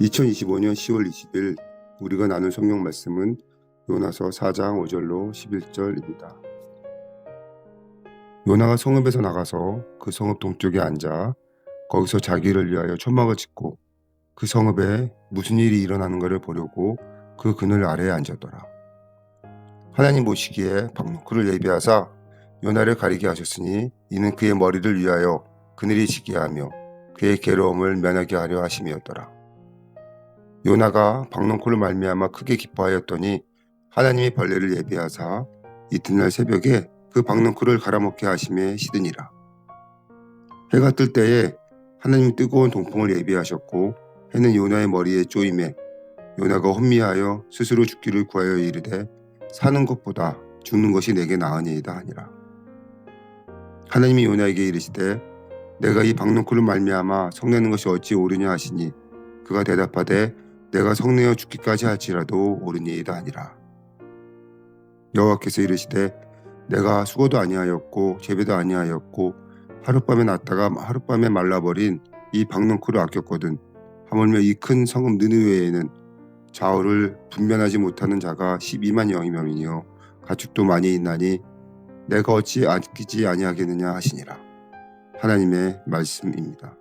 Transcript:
2025년 10월 20일 우리가 나눈 성경 말씀은 요나서 4장 5절로 11절입니다. 요나가 성읍에서 나가서 그 성읍 동쪽에 앉아 거기서 자기를 위하여 천막을 짓고 그 성읍에 무슨 일이 일어나는 것을 보려고 그 그늘 아래에 앉았더라. 하나님 보시기에 박노크를 예비하사 요나를 가리게 하셨으니 이는 그의 머리를 위하여 그늘이 지게 하며 그의 괴로움을 면하게 하려 하심이었더라. 요나가 박농코를 말미암아 크게 기뻐하였더니 하나님이 벌레를 예비하사 이튿날 새벽에 그 박농코를 갈아먹게 하심에 시드니라. 해가 뜰 때에 하나님 뜨거운 동풍을 예비하셨고 해는 요나의 머리에 쪼임에 요나가 혼미하여 스스로 죽기를 구하여 이르되 사는 것보다 죽는 것이 내게 나으니이다 하니라. 하나님이 요나에게 이르시되 내가 이 박농코를 말미암아 성내는 것이 어찌 옳으냐 하시니 그가 대답하되 내가 성내어 죽기까지 할지라도 옳으니이다 하니라. 여호와께서 이르시되 내가 수고도 아니하였고 재배도 아니하였고 하룻밤에 났다가 하룻밤에 말라버린 이 박농코를 아꼈거든 하물며 이 큰 성읍 느느웨에는 좌우를 분변하지 못하는 자가 12만 영이며이니요 가축도 많이 있나니 내가 어찌 아끼지 아니하겠느냐 하시니라. 하나님의 말씀입니다.